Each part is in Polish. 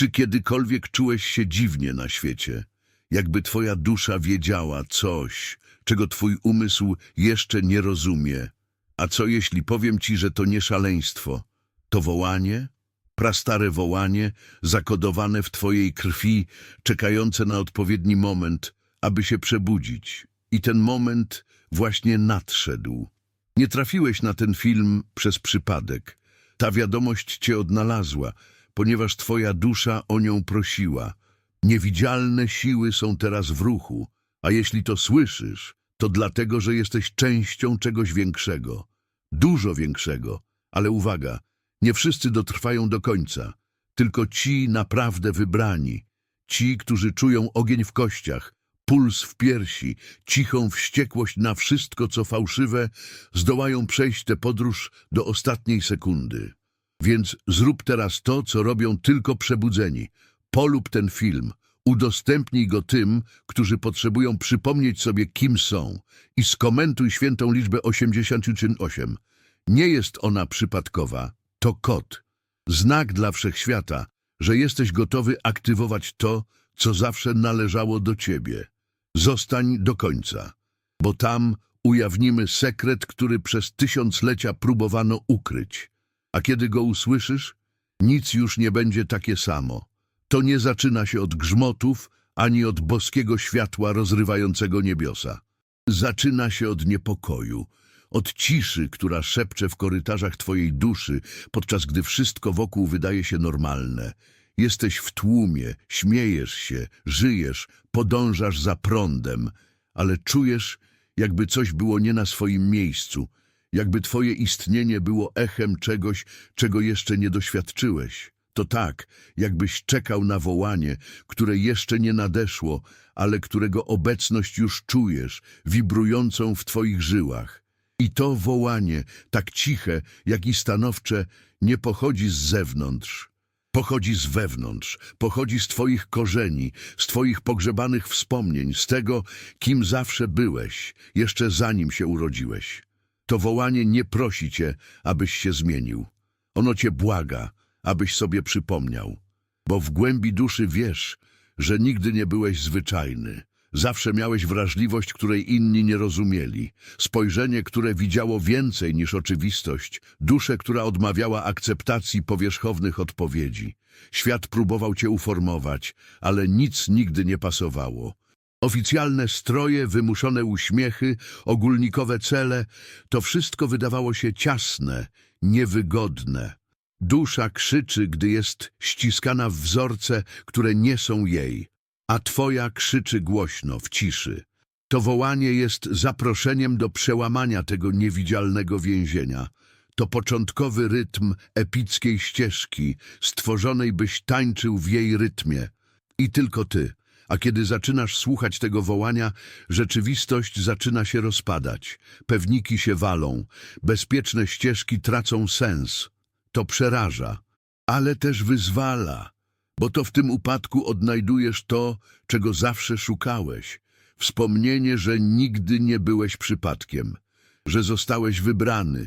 Czy kiedykolwiek czułeś się dziwnie na świecie? Jakby twoja dusza wiedziała coś, czego twój umysł jeszcze nie rozumie. A co jeśli powiem ci, że to nie szaleństwo? To wołanie? Prastare wołanie, zakodowane w twojej krwi, czekające na odpowiedni moment, aby się przebudzić. I ten moment właśnie nadszedł. Nie trafiłeś na ten film przez przypadek. Ta wiadomość cię odnalazła, ponieważ twoja dusza o nią prosiła. Niewidzialne siły są teraz w ruchu, a jeśli to słyszysz, to dlatego, że jesteś częścią czegoś większego. Dużo większego. Ale uwaga, nie wszyscy dotrwają do końca. Tylko ci naprawdę wybrani. Ci, którzy czują ogień w kościach, puls w piersi, cichą wściekłość na wszystko, co fałszywe, zdołają przejść tę podróż do ostatniej sekundy. Więc zrób teraz to, co robią tylko przebudzeni. Polub ten film, udostępnij go tym, którzy potrzebują przypomnieć sobie, kim są i skomentuj świętą liczbę 88. Nie jest ona przypadkowa, to kod. Znak dla wszechświata, że jesteś gotowy aktywować to, co zawsze należało do ciebie. Zostań do końca, bo tam ujawnimy sekret, który przez tysiąclecia próbowano ukryć. A kiedy go usłyszysz, nic już nie będzie takie samo. To nie zaczyna się od grzmotów, ani od boskiego światła rozrywającego niebiosa. Zaczyna się od niepokoju, od ciszy, która szepcze w korytarzach twojej duszy, podczas gdy wszystko wokół wydaje się normalne. Jesteś w tłumie, śmiejesz się, żyjesz, podążasz za prądem, ale czujesz, jakby coś było nie na swoim miejscu, jakby twoje istnienie było echem czegoś, czego jeszcze nie doświadczyłeś. To tak, jakbyś czekał na wołanie, które jeszcze nie nadeszło, ale którego obecność już czujesz, wibrującą w twoich żyłach. I to wołanie, tak ciche, jak i stanowcze, nie pochodzi z zewnątrz. Pochodzi z wewnątrz, pochodzi z Twoich korzeni, z Twoich pogrzebanych wspomnień, z tego, kim zawsze byłeś, jeszcze zanim się urodziłeś. To wołanie nie prosi Cię, abyś się zmienił. Ono Cię błaga, abyś sobie przypomniał. Bo w głębi duszy wiesz, że nigdy nie byłeś zwyczajny. Zawsze miałeś wrażliwość, której inni nie rozumieli, spojrzenie, które widziało więcej niż oczywistość, duszę, która odmawiała akceptacji powierzchownych odpowiedzi. Świat próbował cię uformować, ale nic nigdy nie pasowało. Oficjalne stroje, wymuszone uśmiechy, ogólnikowe cele, to wszystko wydawało się ciasne, niewygodne. Dusza krzyczy, gdy jest ściskana w wzorce, które nie są jej a Twoja krzyczy głośno, w ciszy. To wołanie jest zaproszeniem do przełamania tego niewidzialnego więzienia. To początkowy rytm epickiej ścieżki, stworzonej byś tańczył w jej rytmie. I tylko Ty. A kiedy zaczynasz słuchać tego wołania, rzeczywistość zaczyna się rozpadać. Pewniki się walą, bezpieczne ścieżki tracą sens. To przeraża, ale też wyzwala bo to w tym upadku odnajdujesz to, czego zawsze szukałeś. Wspomnienie, że nigdy nie byłeś przypadkiem, że zostałeś wybrany,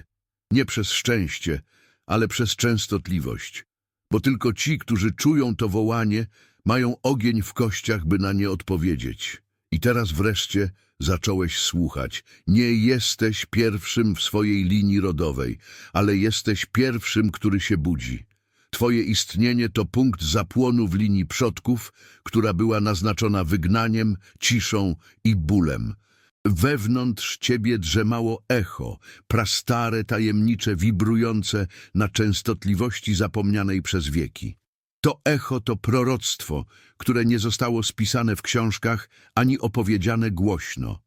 nie przez szczęście, ale przez częstotliwość. Bo tylko ci, którzy czują to wołanie, mają ogień w kościach, by na nie odpowiedzieć. I teraz wreszcie zacząłeś słuchać. Nie jesteś pierwszym w swojej linii rodowej, ale jesteś pierwszym, który się budzi. Twoje istnienie to punkt zapłonu w linii przodków, która była naznaczona wygnaniem, ciszą i bólem. Wewnątrz ciebie drzemało echo, prastare, tajemnicze, wibrujące na częstotliwości zapomnianej przez wieki. To echo to proroctwo, które nie zostało spisane w książkach ani opowiedziane głośno.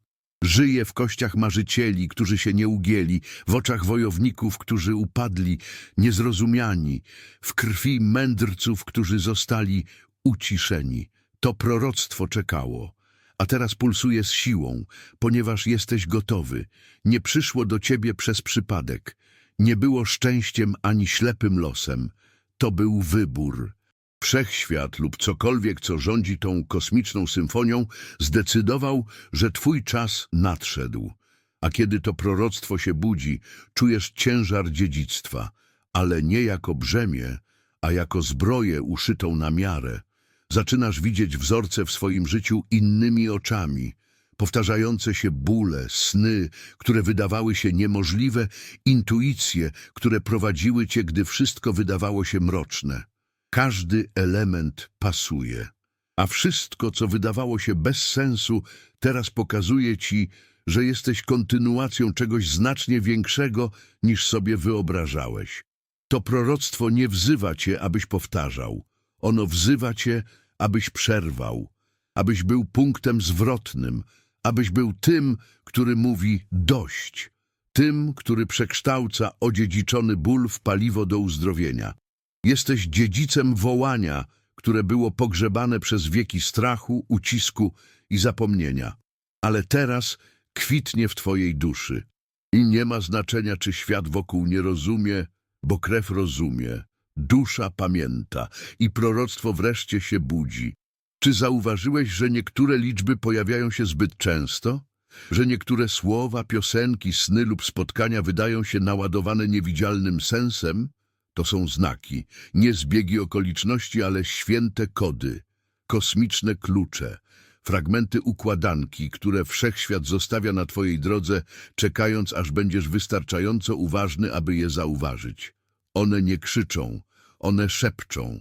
Żyje w kościach marzycieli, którzy się nie ugięli, w oczach wojowników, którzy upadli, niezrozumiani, w krwi mędrców, którzy zostali uciszeni. To proroctwo czekało, a teraz pulsuje z siłą, ponieważ jesteś gotowy. Nie przyszło do ciebie przez przypadek. Nie było szczęściem ani ślepym losem. To był wybór. Wszechświat lub cokolwiek, co rządzi tą kosmiczną symfonią, zdecydował, że twój czas nadszedł. A kiedy to proroctwo się budzi, czujesz ciężar dziedzictwa, ale nie jako brzemię, a jako zbroję uszytą na miarę. Zaczynasz widzieć wzorce w swoim życiu innymi oczami, powtarzające się bóle, sny, które wydawały się niemożliwe, intuicje, które prowadziły cię, gdy wszystko wydawało się mroczne. Każdy element pasuje, a wszystko, co wydawało się bez sensu, teraz pokazuje ci, że jesteś kontynuacją czegoś znacznie większego, niż sobie wyobrażałeś. To proroctwo nie wzywa cię, abyś powtarzał. Ono wzywa cię, abyś przerwał, abyś był punktem zwrotnym, abyś był tym, który mówi dość, tym, który przekształca odziedziczony ból w paliwo do uzdrowienia. Jesteś dziedzicem wołania, które było pogrzebane przez wieki strachu, ucisku i zapomnienia. Ale teraz kwitnie w twojej duszy. I nie ma znaczenia, czy świat wokół nie rozumie, bo krew rozumie, dusza pamięta i proroctwo wreszcie się budzi. Czy zauważyłeś, że niektóre liczby pojawiają się zbyt często? Że niektóre słowa, piosenki, sny lub spotkania wydają się naładowane niewidzialnym sensem? To są znaki, nie zbiegi okoliczności, ale święte kody, kosmiczne klucze, fragmenty układanki, które wszechświat zostawia na twojej drodze, czekając, aż będziesz wystarczająco uważny, aby je zauważyć. One nie krzyczą, one szepczą.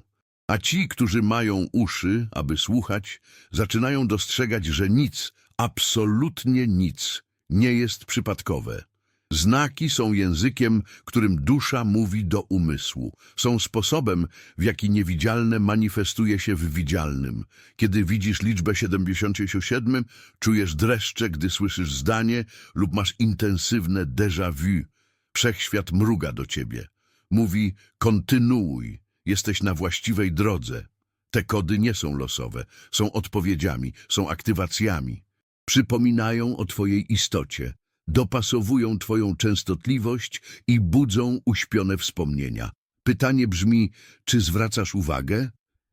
A ci, którzy mają uszy, aby słuchać, zaczynają dostrzegać, że nic, absolutnie nic, nie jest przypadkowe. Znaki są językiem, którym dusza mówi do umysłu. Są sposobem, w jaki niewidzialne manifestuje się w widzialnym. Kiedy widzisz liczbę 77, czujesz dreszcze, gdy słyszysz zdanie lub masz intensywne déjà vu. Wszechświat mruga do ciebie. Mówi, kontynuuj, jesteś na właściwej drodze. Te kody nie są losowe, są odpowiedziami, są aktywacjami. Przypominają o twojej istocie, dopasowują twoją częstotliwość i budzą uśpione wspomnienia. Pytanie brzmi, czy zwracasz uwagę?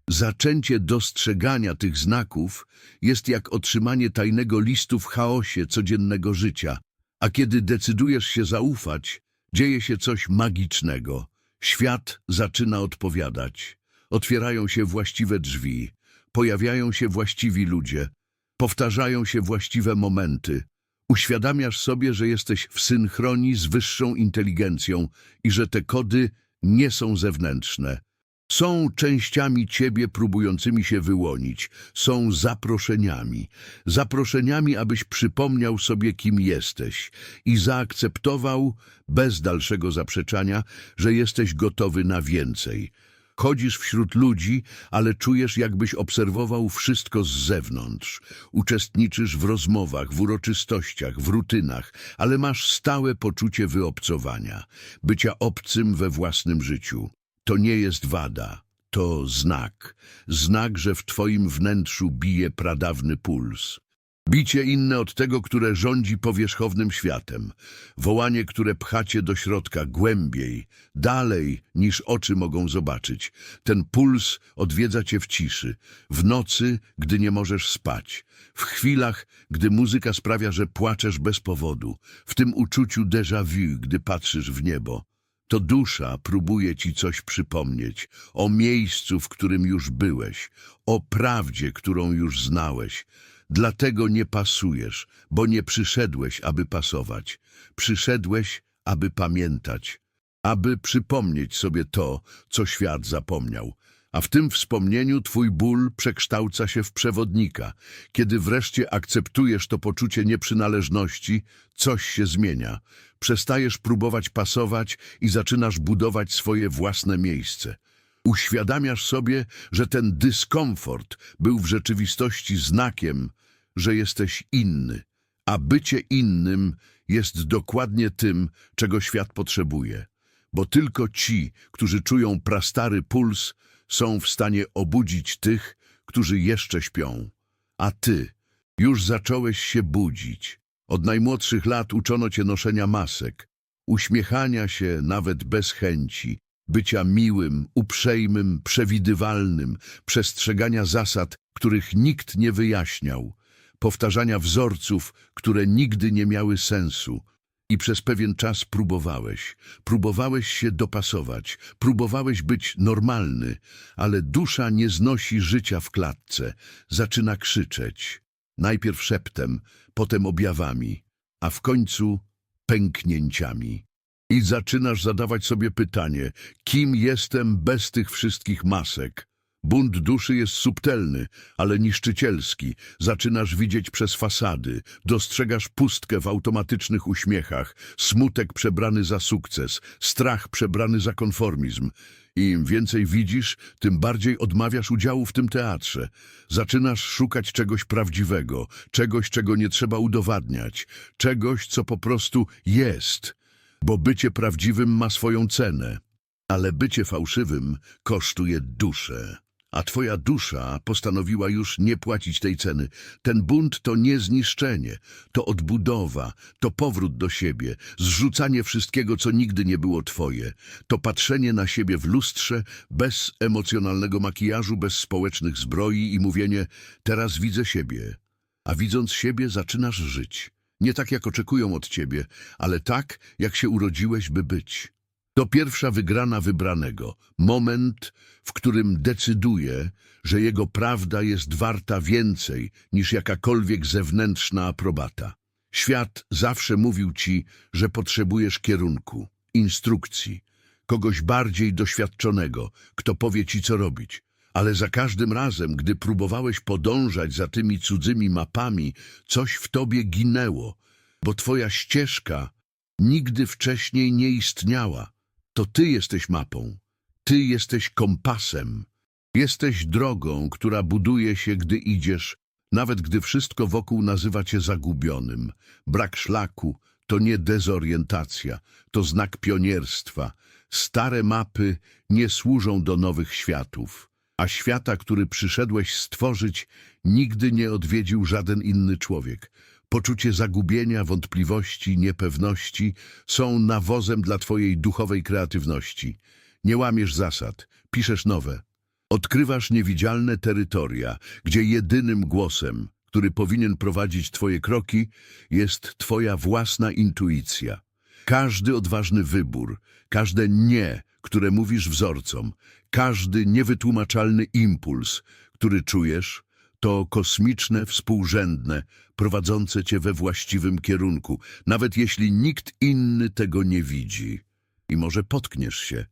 Zaczęcie dostrzegania tych znaków jest jak otrzymanie tajnego listu w chaosie codziennego życia, a kiedy decydujesz się zaufać, dzieje się coś magicznego. Świat zaczyna odpowiadać. Otwierają się właściwe drzwi, pojawiają się właściwi ludzie, powtarzają się właściwe momenty. Uświadamiasz sobie, że jesteś w synchronii z wyższą inteligencją i że te kody nie są zewnętrzne. Są częściami ciebie próbującymi się wyłonić, są zaproszeniami. Zaproszeniami, abyś przypomniał sobie, kim jesteś i zaakceptował, bez dalszego zaprzeczania, że jesteś gotowy na więcej. Chodzisz wśród ludzi, ale czujesz, jakbyś obserwował wszystko z zewnątrz. Uczestniczysz w rozmowach, w uroczystościach, w rutynach, ale masz stałe poczucie wyobcowania, bycia obcym we własnym życiu. To nie jest wada, to znak. Znak, że w twoim wnętrzu bije pradawny puls. Bicie inne od tego, które rządzi powierzchownym światem. Wołanie, które pchacie do środka, głębiej, dalej niż oczy mogą zobaczyć. Ten puls odwiedza cię w ciszy, w nocy, gdy nie możesz spać, w chwilach, gdy muzyka sprawia, że płaczesz bez powodu, w tym uczuciu déjà vu, gdy patrzysz w niebo. To dusza próbuje ci coś przypomnieć o miejscu, w którym już byłeś, o prawdzie, którą już znałeś. Dlatego nie pasujesz, bo nie przyszedłeś, aby pasować. Przyszedłeś, aby pamiętać, aby przypomnieć sobie to, co świat zapomniał. A w tym wspomnieniu twój ból przekształca się w przewodnika. Kiedy wreszcie akceptujesz to poczucie nieprzynależności, coś się zmienia. Przestajesz próbować pasować i zaczynasz budować swoje własne miejsce. Uświadamiasz sobie, że ten dyskomfort był w rzeczywistości znakiem, że jesteś inny, a bycie innym jest dokładnie tym, czego świat potrzebuje. Bo tylko ci, którzy czują prastary puls, są w stanie obudzić tych, którzy jeszcze śpią. A ty już zacząłeś się budzić. Od najmłodszych lat uczono cię noszenia masek, uśmiechania się nawet bez chęci, bycia miłym, uprzejmym, przewidywalnym, przestrzegania zasad, których nikt nie wyjaśniał, powtarzania wzorców, które nigdy nie miały sensu. I przez pewien czas próbowałeś, próbowałeś się dopasować, próbowałeś być normalny, ale dusza nie znosi życia w klatce, zaczyna krzyczeć. Najpierw szeptem, potem objawami, a w końcu pęknięciami. I zaczynasz zadawać sobie pytanie, kim jestem bez tych wszystkich masek? Bunt duszy jest subtelny, ale niszczycielski. Zaczynasz widzieć przez fasady, dostrzegasz pustkę w automatycznych uśmiechach, smutek przebrany za sukces, strach przebrany za konformizm. Im więcej widzisz, tym bardziej odmawiasz udziału w tym teatrze. Zaczynasz szukać czegoś prawdziwego, czegoś, czego nie trzeba udowadniać, czegoś, co po prostu jest, bo bycie prawdziwym ma swoją cenę. Ale bycie fałszywym kosztuje duszę. A twoja dusza postanowiła już nie płacić tej ceny. Ten bunt to nie zniszczenie, to odbudowa, to powrót do siebie, zrzucanie wszystkiego, co nigdy nie było twoje. To patrzenie na siebie w lustrze, bez emocjonalnego makijażu, bez społecznych zbroi i mówienie, teraz widzę siebie. A widząc siebie zaczynasz żyć. Nie tak, jak oczekują od ciebie, ale tak, jak się urodziłeś, by być. To pierwsza wygrana wybranego, moment, w którym decyduje, że jego prawda jest warta więcej niż jakakolwiek zewnętrzna aprobata. Świat zawsze mówił ci, że potrzebujesz kierunku, instrukcji, kogoś bardziej doświadczonego, kto powie ci, co robić. Ale za każdym razem, gdy próbowałeś podążać za tymi cudzymi mapami, coś w tobie ginęło, bo twoja ścieżka nigdy wcześniej nie istniała. To ty jesteś mapą, ty jesteś kompasem, jesteś drogą, która buduje się, gdy idziesz, nawet gdy wszystko wokół nazywa cię zagubionym. Brak szlaku to nie dezorientacja, to znak pionierstwa. Stare mapy nie służą do nowych światów, a świata, który przyszedłeś stworzyć, nigdy nie odwiedził żaden inny człowiek. Poczucie zagubienia, wątpliwości, niepewności są nawozem dla twojej duchowej kreatywności. Nie łamiesz zasad, piszesz nowe. Odkrywasz niewidzialne terytoria, gdzie jedynym głosem, który powinien prowadzić twoje kroki, jest twoja własna intuicja. Każdy odważny wybór, każde nie, które mówisz wzorcom, każdy niewytłumaczalny impuls, który czujesz, to kosmiczne, współrzędne, prowadzące cię we właściwym kierunku, nawet jeśli nikt inny tego nie widzi. I może potkniesz się,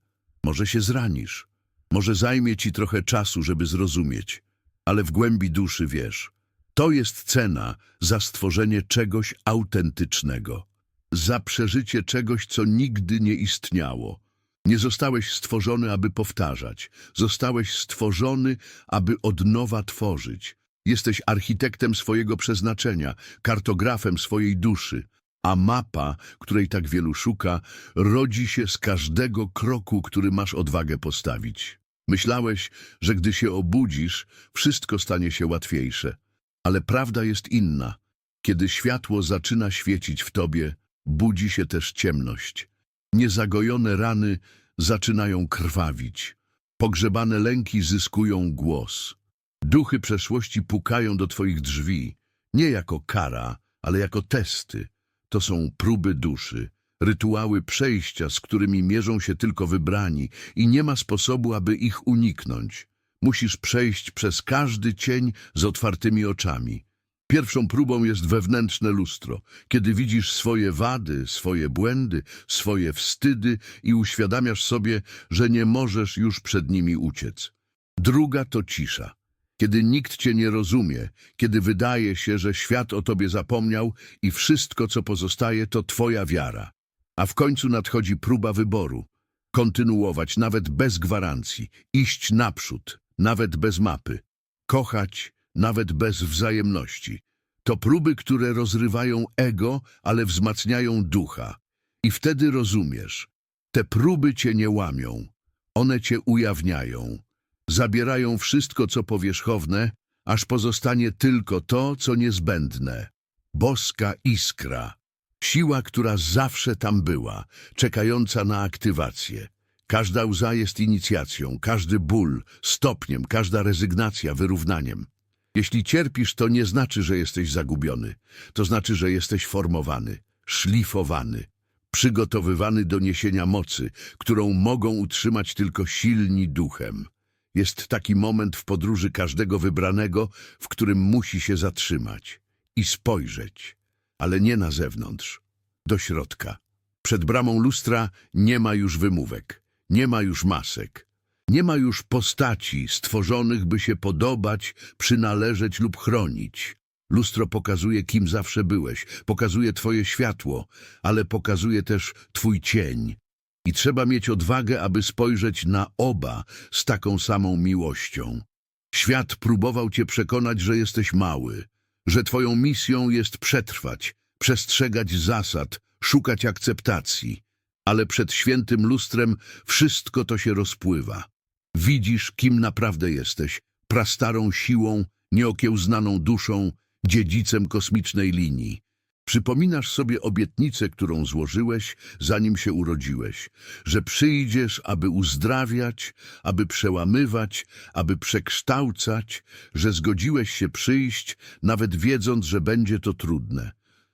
może się zranisz, może zajmie ci trochę czasu, żeby zrozumieć, ale w głębi duszy wiesz, to jest cena za stworzenie czegoś autentycznego, za przeżycie czegoś, co nigdy nie istniało. Nie zostałeś stworzony, aby powtarzać. Zostałeś stworzony, aby od nowa tworzyć. Jesteś architektem swojego przeznaczenia, kartografem swojej duszy, a mapa, której tak wielu szuka, rodzi się z każdego kroku, który masz odwagę postawić. Myślałeś, że gdy się obudzisz, wszystko stanie się łatwiejsze. Ale prawda jest inna. Kiedy światło zaczyna świecić w tobie, budzi się też ciemność. Niezagojone rany zaczynają krwawić. Pogrzebane lęki zyskują głos. Duchy przeszłości pukają do twoich drzwi, nie jako kara, ale jako testy. To są próby duszy, rytuały przejścia, z którymi mierzą się tylko wybrani i nie ma sposobu, aby ich uniknąć. Musisz przejść przez każdy cień z otwartymi oczami. Pierwszą próbą jest wewnętrzne lustro, kiedy widzisz swoje wady, swoje błędy, swoje wstydy i uświadamiasz sobie, że nie możesz już przed nimi uciec. Druga to cisza, kiedy nikt cię nie rozumie, kiedy wydaje się, że świat o tobie zapomniał i wszystko, co pozostaje, to twoja wiara. A w końcu nadchodzi próba wyboru. Kontynuować nawet bez gwarancji, iść naprzód, nawet bez mapy, kochać, nawet bez wzajemności. To próby, które rozrywają ego, ale wzmacniają ducha. I wtedy rozumiesz, te próby cię nie łamią, one cię ujawniają. Zabierają wszystko, co powierzchowne, aż pozostanie tylko to, co niezbędne. Boska iskra, siła, która zawsze tam była, czekająca na aktywację. Każda łza jest inicjacją, każdy ból stopniem, każda rezygnacja wyrównaniem. Jeśli cierpisz, to nie znaczy, że jesteś zagubiony. To znaczy, że jesteś formowany. szlifowany, przygotowywany do niesienia mocy, którą mogą utrzymać tylko silni duchem. Jest taki moment w podróży każdego wybranego, w którym musi się zatrzymać i spojrzeć, ale nie na zewnątrz, do środka. Przed bramą lustra nie ma już wymówek, nie ma już masek, nie ma już postaci stworzonych, by się podobać, przynależeć lub chronić. Lustro pokazuje, kim zawsze byłeś, pokazuje twoje światło, ale pokazuje też twój cień. I trzeba mieć odwagę, aby spojrzeć na oba z taką samą miłością. Świat próbował cię przekonać, że jesteś mały, że twoją misją jest przetrwać, przestrzegać zasad, szukać akceptacji. Ale przed świętym lustrem wszystko to się rozpływa. Widzisz, kim naprawdę jesteś, prastarą siłą, nieokiełznaną duszą, dziedzicem kosmicznej linii. Przypominasz sobie obietnicę, którą złożyłeś, zanim się urodziłeś, że przyjdziesz, aby uzdrawiać, aby przełamywać, aby przekształcać, że zgodziłeś się przyjść, nawet wiedząc, że będzie to trudne,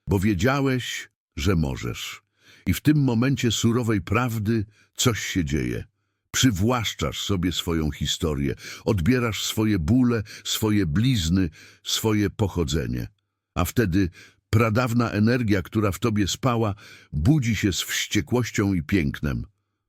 bo wiedziałeś, że możesz. I w tym momencie surowej prawdy coś się dzieje. Przywłaszczasz sobie swoją historię, odbierasz swoje bóle, swoje blizny, swoje pochodzenie. A wtedy pradawna energia, która w tobie spała, budzi się z wściekłością i pięknem.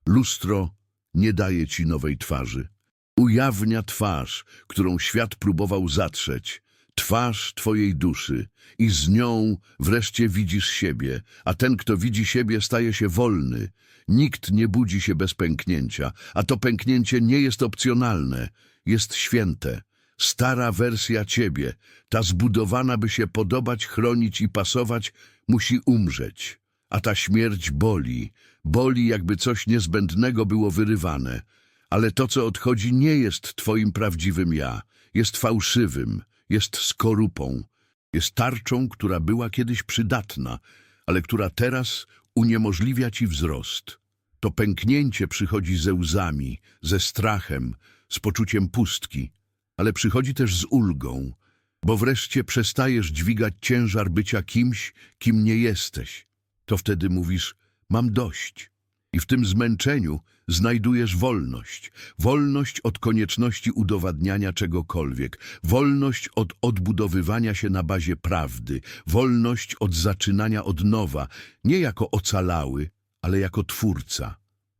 Lustro nie daje ci nowej twarzy. Ujawnia twarz, którą świat próbował zatrzeć. Twarz twojej duszy i z nią wreszcie widzisz siebie, a ten, kto widzi siebie, staje się wolny. Nikt nie budzi się bez pęknięcia, a to pęknięcie nie jest opcjonalne, jest święte. Stara wersja ciebie, ta zbudowana, by się podobać, chronić i pasować, musi umrzeć. A ta śmierć boli, boli jakby coś niezbędnego było wyrywane. Ale to, co odchodzi, nie jest twoim prawdziwym ja, jest fałszywym, jest skorupą, jest tarczą, która była kiedyś przydatna, ale która teraz uniemożliwia ci wzrost. To pęknięcie przychodzi ze łzami, ze strachem, z poczuciem pustki, ale przychodzi też z ulgą, bo wreszcie przestajesz dźwigać ciężar bycia kimś, kim nie jesteś. To wtedy mówisz, mam dość. I w tym zmęczeniu znajdujesz wolność. Wolność od konieczności udowadniania czegokolwiek. Wolność od odbudowywania się na bazie prawdy. Wolność od zaczynania od nowa, nie jako ocalały, ale jako twórca.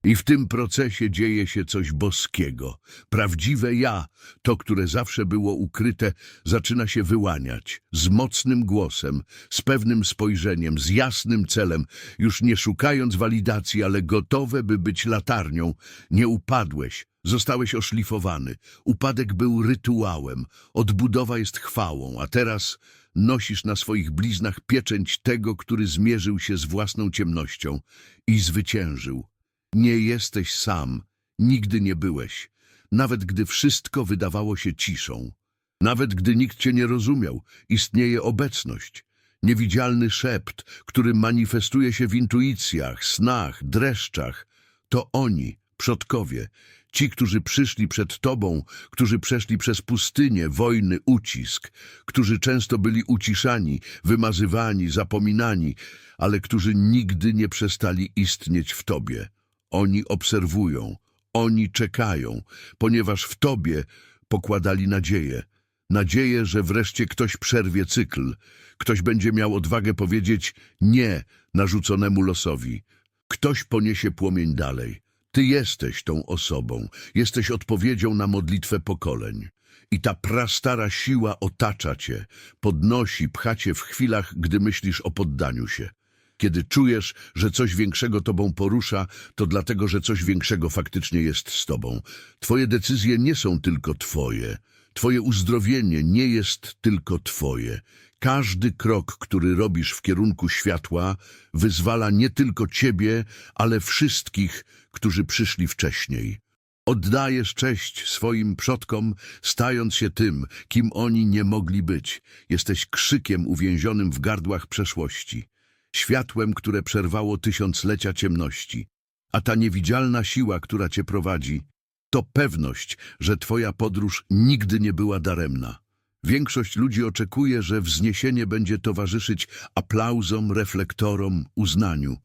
I w tym procesie dzieje się coś boskiego. Prawdziwe ja, to, które zawsze było ukryte, zaczyna się wyłaniać z mocnym głosem, z pewnym spojrzeniem, z jasnym celem, już nie szukając walidacji, ale gotowe, by być latarnią. Nie upadłeś, zostałeś oszlifowany. Upadek był rytuałem, odbudowa jest chwałą, a teraz nosisz na swoich bliznach pieczęć tego, który zmierzył się z własną ciemnością i zwyciężył. Nie jesteś sam, nigdy nie byłeś, nawet gdy wszystko wydawało się ciszą. Nawet gdy nikt cię nie rozumiał, istnieje obecność, niewidzialny szept, który manifestuje się w intuicjach, snach, dreszczach. To oni, przodkowie, ci, którzy przyszli przed tobą, którzy przeszli przez pustynię, wojny, ucisk, którzy często byli uciszani, wymazywani, zapominani, ale którzy nigdy nie przestali istnieć w tobie. Oni obserwują, oni czekają, ponieważ w Tobie pokładali nadzieję. Nadzieję, że wreszcie ktoś przerwie cykl, ktoś będzie miał odwagę powiedzieć nie narzuconemu losowi. Ktoś poniesie płomień dalej. Ty jesteś tą osobą, jesteś odpowiedzią na modlitwę pokoleń. I ta prastara siła otacza cię, podnosi, pcha cię w chwilach, gdy myślisz o poddaniu się. Kiedy czujesz, że coś większego tobą porusza, to dlatego, że coś większego faktycznie jest z tobą. Twoje decyzje nie są tylko twoje. Twoje uzdrowienie nie jest tylko twoje. Każdy krok, który robisz w kierunku światła, wyzwala nie tylko ciebie, ale wszystkich, którzy przyszli wcześniej. Oddajesz cześć swoim przodkom, stając się tym, kim oni nie mogli być. Jesteś krzykiem uwięzionym w gardłach przeszłości światłem, które przerwało tysiąclecia ciemności. A ta niewidzialna siła, która cię prowadzi, to pewność, że twoja podróż nigdy nie była daremna. Większość ludzi oczekuje, że wzniesienie będzie towarzyszyć aplauzom, reflektorom, uznaniu,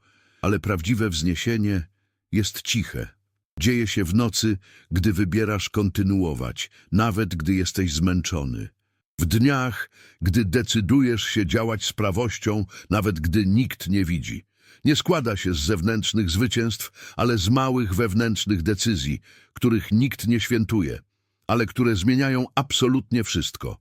ale prawdziwe wzniesienie jest ciche. Dzieje się w nocy, gdy wybierasz kontynuować, nawet gdy jesteś zmęczony. W dniach, gdy decydujesz się działać z prawością, nawet gdy nikt nie widzi. Nie składa się z zewnętrznych zwycięstw, ale z małych wewnętrznych decyzji, których nikt nie świętuje, ale które zmieniają absolutnie wszystko.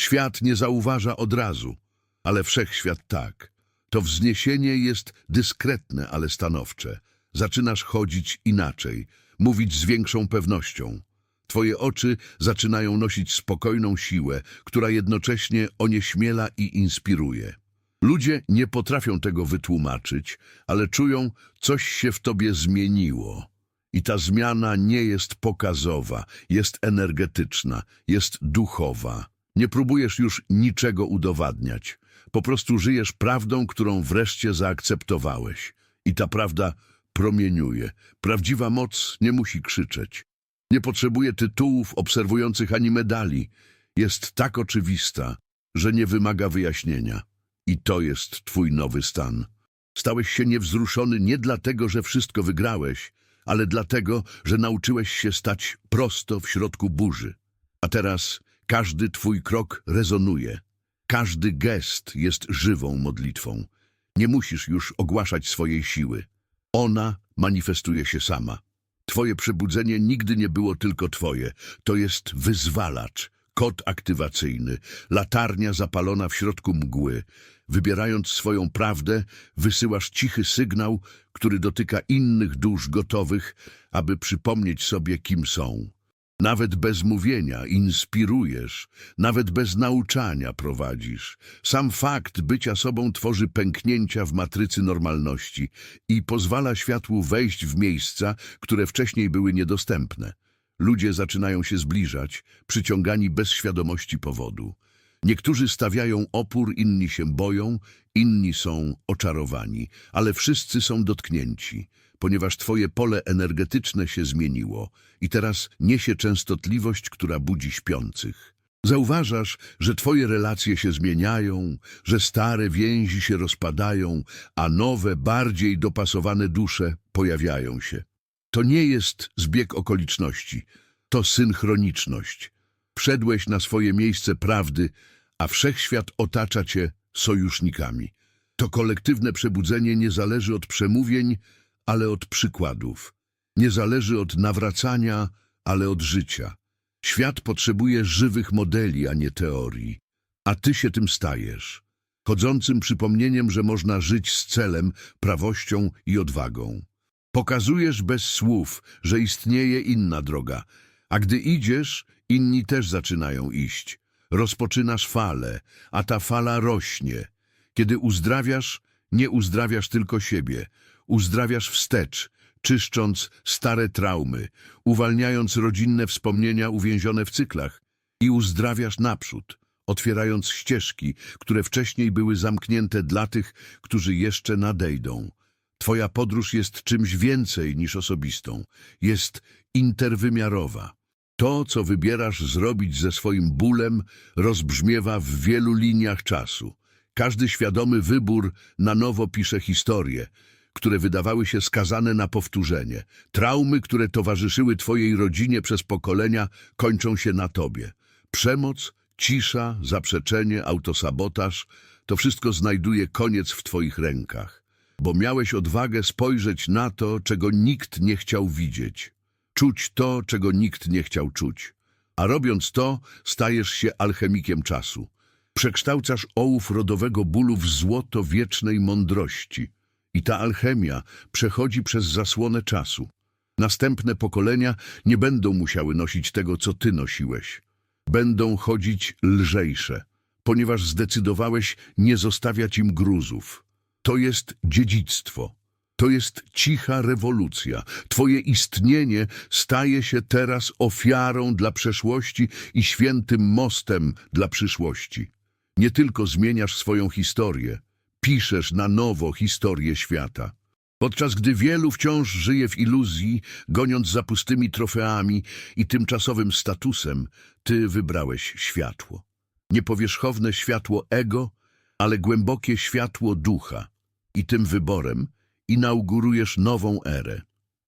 Świat nie zauważa od razu, ale wszechświat tak. To wzniesienie jest dyskretne, ale stanowcze. Zaczynasz chodzić inaczej, mówić z większą pewnością. Twoje oczy zaczynają nosić spokojną siłę, która jednocześnie onieśmiela i inspiruje. Ludzie nie potrafią tego wytłumaczyć, ale czują, coś się w tobie zmieniło. I ta zmiana nie jest pokazowa, jest energetyczna, jest duchowa. Nie próbujesz już niczego udowadniać. Po prostu żyjesz prawdą, którą wreszcie zaakceptowałeś. I ta prawda promieniuje. Prawdziwa moc nie musi krzyczeć. Nie potrzebuje tytułów obserwujących ani medali. Jest tak oczywista, że nie wymaga wyjaśnienia. I to jest twój nowy stan. Stałeś się niewzruszony nie dlatego, że wszystko wygrałeś, ale dlatego, że nauczyłeś się stać prosto w środku burzy. A teraz każdy twój krok rezonuje. Każdy gest jest żywą modlitwą. Nie musisz już ogłaszać swojej siły. Ona manifestuje się sama. Twoje przebudzenie nigdy nie było tylko twoje. To jest wyzwalacz, kod aktywacyjny, latarnia zapalona w środku mgły. Wybierając swoją prawdę, wysyłasz cichy sygnał, który dotyka innych dusz gotowych, aby przypomnieć sobie, kim są. Nawet bez mówienia inspirujesz, nawet bez nauczania prowadzisz. Sam fakt bycia sobą tworzy pęknięcia w matrycy normalności i pozwala światłu wejść w miejsca, które wcześniej były niedostępne. Ludzie zaczynają się zbliżać, przyciągani bez świadomości powodu. Niektórzy stawiają opór, inni się boją, inni są oczarowani, ale wszyscy są dotknięci, ponieważ twoje pole energetyczne się zmieniło i teraz niesie częstotliwość, która budzi śpiących. Zauważasz, że twoje relacje się zmieniają, że stare więzi się rozpadają, a nowe, bardziej dopasowane dusze pojawiają się. To nie jest zbieg okoliczności, to synchroniczność. Wszedłeś na swoje miejsce prawdy, a wszechświat otacza cię sojusznikami. To kolektywne przebudzenie nie zależy od przemówień, ale od przykładów. Nie zależy od nawracania, ale od życia. Świat potrzebuje żywych modeli, a nie teorii. A ty się tym stajesz. Chodzącym przypomnieniem, że można żyć z celem, prawością i odwagą. Pokazujesz bez słów, że istnieje inna droga, a gdy idziesz, inni też zaczynają iść. Rozpoczynasz falę, a ta fala rośnie. Kiedy uzdrawiasz, nie uzdrawiasz tylko siebie, uzdrawiasz wstecz, czyszcząc stare traumy, uwalniając rodzinne wspomnienia uwięzione w cyklach i uzdrawiasz naprzód, otwierając ścieżki, które wcześniej były zamknięte dla tych, którzy jeszcze nadejdą. Twoja podróż jest czymś więcej niż osobistą, jest interwymiarowa. To, co wybierasz zrobić ze swoim bólem, rozbrzmiewa w wielu liniach czasu. Każdy świadomy wybór na nowo pisze historie, które wydawały się skazane na powtórzenie. Traumy, które towarzyszyły twojej rodzinie przez pokolenia, kończą się na tobie. Przemoc, cisza, zaprzeczenie, autosabotaż to wszystko znajduje koniec w twoich rękach, bo miałeś odwagę spojrzeć na to, czego nikt nie chciał widzieć, czuć to, czego nikt nie chciał czuć. A robiąc to, stajesz się alchemikiem czasu. Przekształcasz ołów rodowego bólu w złoto wiecznej mądrości. I ta alchemia przechodzi przez zasłonę czasu. Następne pokolenia nie będą musiały nosić tego, co ty nosiłeś. Będą chodzić lżejsze, ponieważ zdecydowałeś nie zostawiać im gruzów. To jest dziedzictwo. To jest cicha rewolucja. Twoje istnienie staje się teraz ofiarą dla przeszłości i świętym mostem dla przyszłości. Nie tylko zmieniasz swoją historię, piszesz na nowo historię świata. Podczas gdy wielu wciąż żyje w iluzji, goniąc za pustymi trofeami i tymczasowym statusem, ty wybrałeś światło. niepowierzchowne światło ego, ale głębokie światło ducha. I tym wyborem inaugurujesz nową erę.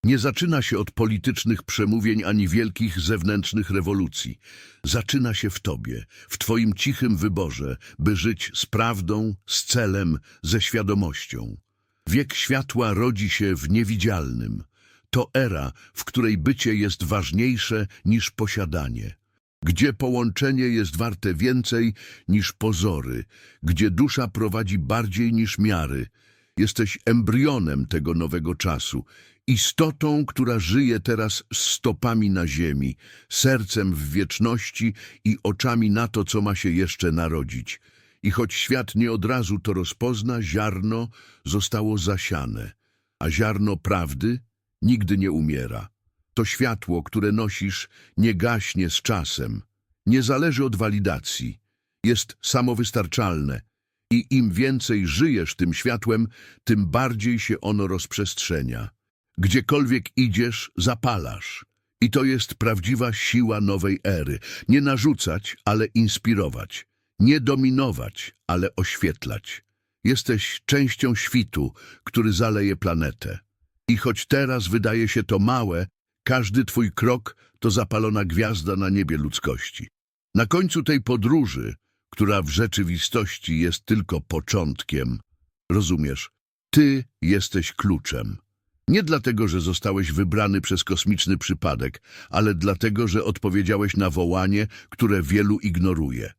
Nie zaczyna się od politycznych przemówień ani wielkich zewnętrznych rewolucji. Zaczyna się w tobie, w twoim cichym wyborze, by żyć z prawdą, z celem, ze świadomością. Wiek światła rodzi się w niewidzialnym. To era, w której bycie jest ważniejsze niż posiadanie. Gdzie połączenie jest warte więcej niż pozory, gdzie dusza prowadzi bardziej niż miary. Jesteś embrionem tego nowego czasu, istotą, która żyje teraz stopami na ziemi, sercem w wieczności i oczami na to, co ma się jeszcze narodzić. I choć świat nie od razu to rozpozna, ziarno zostało zasiane, a ziarno prawdy nigdy nie umiera. To światło, które nosisz, nie gaśnie z czasem, nie zależy od walidacji, jest samowystarczalne i im więcej żyjesz tym światłem, tym bardziej się ono rozprzestrzenia. Gdziekolwiek idziesz, zapalasz. I to jest prawdziwa siła nowej ery. Nie narzucać, ale inspirować. Nie dominować, ale oświetlać. Jesteś częścią świtu, który zaleje planetę. I choć teraz wydaje się to małe, każdy twój krok to zapalona gwiazda na niebie ludzkości. Na końcu tej podróży, która w rzeczywistości jest tylko początkiem, rozumiesz, ty jesteś kluczem. Nie dlatego, że zostałeś wybrany przez kosmiczny przypadek, ale dlatego, że odpowiedziałeś na wołanie, które wielu ignoruje.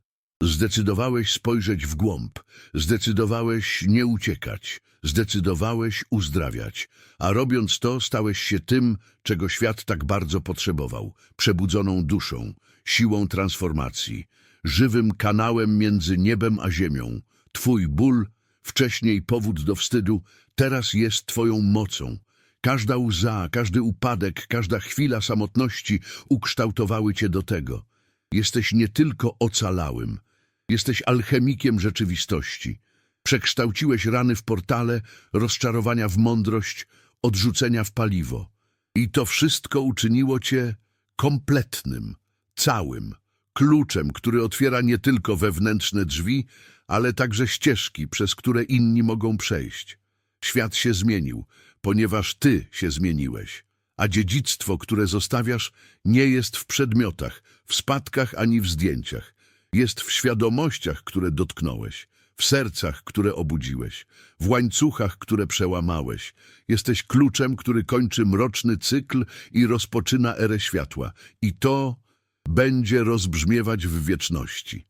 Zdecydowałeś spojrzeć w głąb, zdecydowałeś nie uciekać, zdecydowałeś uzdrawiać, a robiąc to stałeś się tym, czego świat tak bardzo potrzebował, przebudzoną duszą, siłą transformacji, żywym kanałem między niebem a ziemią. Twój ból, wcześniej powód do wstydu, teraz jest twoją mocą. Każda łza, każdy upadek, każda chwila samotności ukształtowały cię do tego. Jesteś nie tylko ocalałym, jesteś alchemikiem rzeczywistości. Przekształciłeś rany w portale, rozczarowania w mądrość, odrzucenia w paliwo. I to wszystko uczyniło cię kompletnym, całym, kluczem, który otwiera nie tylko wewnętrzne drzwi, ale także ścieżki, przez które inni mogą przejść. Świat się zmienił, ponieważ ty się zmieniłeś, a dziedzictwo, które zostawiasz, nie jest w przedmiotach, w spadkach ani w zdjęciach. Jest w świadomościach, które dotknąłeś, w sercach, które obudziłeś, w łańcuchach, które przełamałeś. Jesteś kluczem, który kończy mroczny cykl i rozpoczyna erę światła. I to będzie rozbrzmiewać w wieczności.